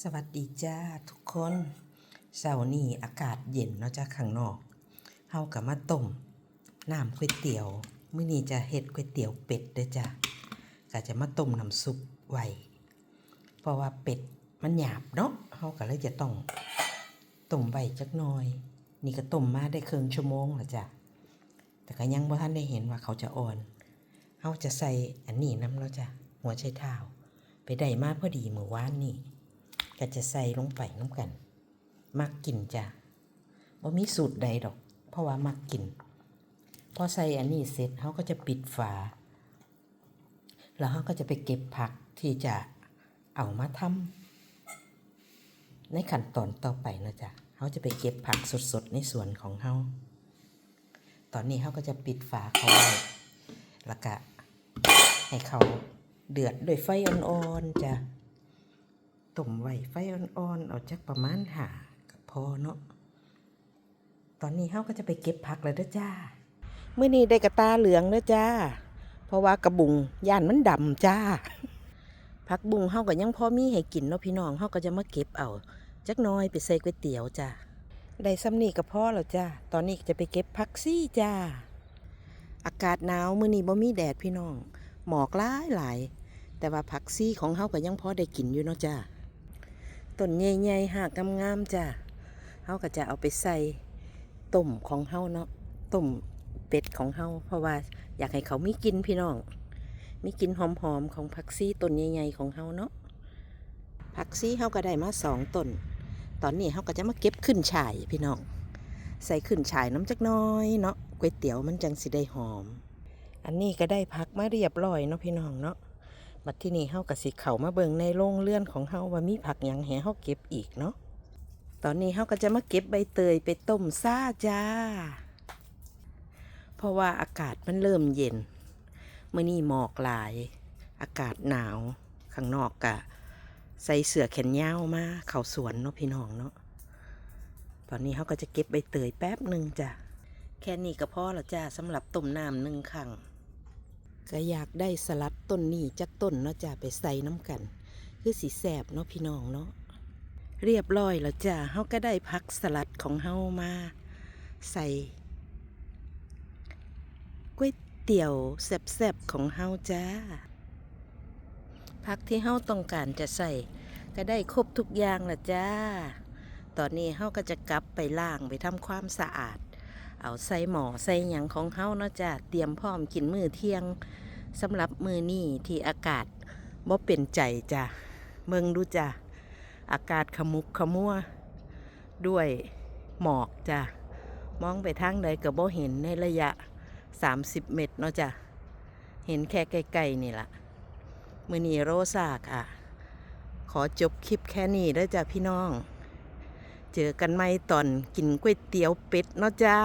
สวัสดีจ้าทุกคนเสาร์นี้อากาศเย็นเนาะจ้าข้างนอกเฮากับมาต้มน้ำก๋วยเตี๋ยวมื้อนี้จะเฮ็ดก๋วยเตี๋ยวเป็ดเด้อจ้าก็จะมาต้มน้ำซุปไว้เพราะว่าเป็ดมันหยาบเนาะเฮาก็เลยจะต้องต้มไว้จักหน่อย นี่ก็ต้มมาได้ครึ่งชั่วโมงแล้วจ้ะแต่ก็ยังบ่ทันได้เห็นว่าเขาจะอ่อนเฮาจะใส่อันนี้น้ำแล้วจ้ะหัวไชเท้าไปได้มาพอดีเมื่อวานนี่ ก็จะใส่ลงไปน้ำกัน มักกินจ้ะว่ามีสูตรใดดอก เพราะว่ามักกิน พอใส่อันนี้เสร็จเขาก็จะปิดฝา แล้วเขาก็จะไปเก็บผักที่จะเอามาทำในขั้นตอนต่อไปนะจ๊ะเขาจะไปเก็บผักสดๆในสวนของเขาตอนนี้เขาก็จะปิดฝาเขาไว้แล้วก็ให้เขาเดือดด้วยไฟอ่อนๆจ้ะ ต้มไว้ไฟอ่อนๆเอาจักประมาณหากับพอเนาะตอนนี้เฮาก็จะไปเก็บผักแล้วเด้อจ้าเมื้อนี้ได้กระตาเหลืองเด้อจ้า เพราะว่ากระบุงย่านมันดำจ้าผักบุงเฮาก็ยังพอมีให้กินเนาะพี่น้องเฮาก็จะมาเก็บเอาจักน้อยไปใส่ก๋วยเตี๋ยวจ้าได้ซ้ำนี่ก็พอแล้วจ้าตอนนี้จะไปเก็บผักซี่จ้าอากาศหนาวมื้อนี้บ่มีแดดพี่น้อง หมอกหลายหลายแต่ว่าผักซี่ของเฮาก็ยังพอได้กินอยู่เนาะจ้า ต้นใหญ่ๆหากงามๆจ้ะเฮาก็จะเอาไปใส่ต้มของเฮาเนาะต้มเป็ดของเฮาเพราะว่าอยากให้เขามีกินพี่น้องมีกินหอมๆของผักซี่ต้นใหญ่ๆของเฮาเนาะผักซี่เฮาก็ได้มาสองต้นตอนนี้เฮาก็จะมาเก็บขึ้นฉ่ายพี่น้องใส่ขึ้นฉ่ายน้ำจักน้อยเนาะก๋วยเตี๋ยวมันจังสิได้หอม อันนี้ก็ได้ผักมาเรียบร้อยเนาะพี่น้องเนาะ บัดที่นี่เฮากับสิเข้ามาเบิ่งในโรงเรือนของเฮาว่ามีผักหยังให้เฮาเก็บอีกเนาะตอนนี้เฮาก็จะมาเก็บใบเตยไปต้มซ่าจ้า เพราะว่าอากาศมันเริ่มเย็นเมื่อนี้หมอกหลาย อากาศหนาวข้างนอกกะ ใส่เสื้อแขนยาวมาเข้าสวนเนาะพี่น้องเนาะตอนนี้เฮาก็จะเก็บใบเตยแป๊บหนึ่งจ้ะแค่นี้ก็พอและจ้าสำหรับต้มน้ำหนึ่งครั้ง ก็อยากได้สลัดต้นนี้จักต้นเนาะจ้าไปใส่น้ำกัน คือสีแสบเนาะพี่น้องเนาะเรียบร้อยแล้วจ้าเฮาก็ได้พักสลัดของเฮามา ใส่ก๋วยเตี๋ยวแซ่บๆของเฮาจ้าพักที่เฮาต้องการจะใส่ก็ได้ครบทุกอย่างละจ้า ตอนนี้เฮาก็จะกลับไปล้างไปทำความสะอาด เอาใส่หมอใส่หยังของเฮาเนาะจ้าเตรียมพร้อมกินมื้อเที่ยงสำหรับมือนี่ที่อากาศบ่เป็นใจจ้ะเมืองดูจ้ะอากาศขมุกขมัวด้วยหมอกจ้ะมองไปทางใดก็บ่เห็นในระยะ 30 เมตรเนาะจ้ะเห็นแค่ไกลๆนี่ล่ะมือนี้โรซาค่ะ ขอจบคลิปแค่นี้เด้อจ้ะพี่น้อง เจอกันไหมตอนกินก๋วยเตี๋ยวเป็ดเนาะจ้า